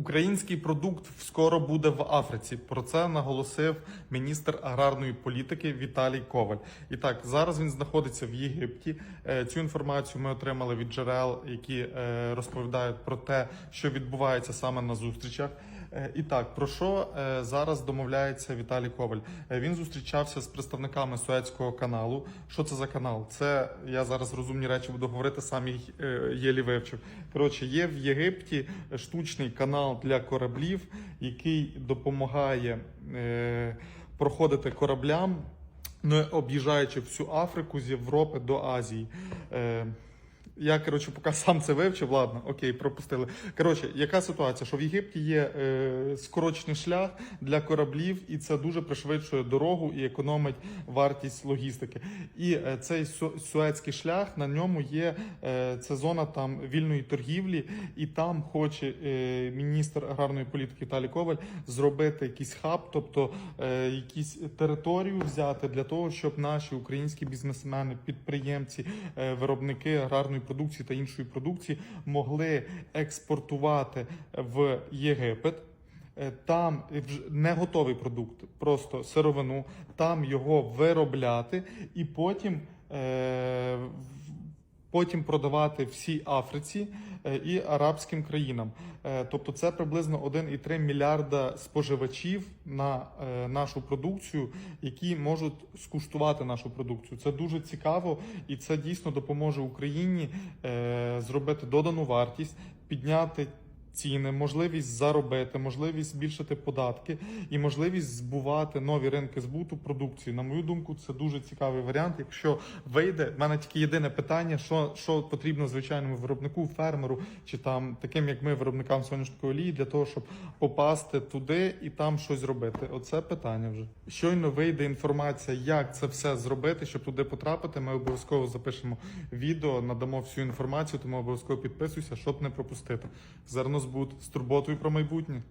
Український продукт скоро буде в Африці. Про це наголосив міністр аграрної політики Віталій Коваль. І так, зараз він знаходиться в Єгипті. Е, Цю інформацію ми отримали від джерел, які е, розповідають про те, що відбувається саме на зустрічах. Е, І так, про що е, зараз домовляється Віталій Коваль? Е, Він зустрічався з представниками Суецького каналу. Що це за канал? Це я зараз розумні речі буду говорити, сам єлі вивчив. Коротше, є в Єгипті штучний канал для кораблів, який допомагає проходити кораблям, не об'їжджаючи всю Африку з Європи до Азії. Я коротше, поки сам це вивчив, ладно, окей, пропустили. Коротше, яка ситуація? Що в Єгипті є е, скорочений шлях для кораблів, і це дуже пришвидшує дорогу і економить вартість логістики. І е, цей Су- суецький шлях на ньому є е, це зона там вільної торгівлі, і там хоче е, міністр аграрної політики Віталій Коваль зробити якийсь хаб, тобто е, якісь територію взяти для того, щоб наші українські бізнесмени, підприємці, е, виробники аграрної продукції та іншої продукції могли експортувати в Єгипет. Е, Там не готовий продукт, просто сировину, там його виробляти і потім, е, потім продавати всій Африці е, і арабським країнам. Е, Тобто це приблизно 1,3 мільярда споживачів на е, нашу продукцію, які можуть скуштувати нашу продукцію. Це дуже цікаво, і це дійсно допоможе Україні зробити додану вартість, підняти. Ціни, можливість заробити, можливість збільшити податки і можливість збувати нові ринки збуту продукції. На мою думку, це дуже цікавий варіант. Якщо вийде, в мене тільки єдине питання: що, що потрібно звичайному виробнику, фермеру чи там таким, як ми, виробникам соняшникової олії, для того, щоб попасти туди і там щось зробити. Оце питання вже. Щойно вийде інформація, як це все зробити, щоб туди потрапити. Ми обов'язково запишемо відео, надамо всю інформацію, тому обов'язково підписуйся, щоб не пропустити. Зернозбут з турботою про майбутнє.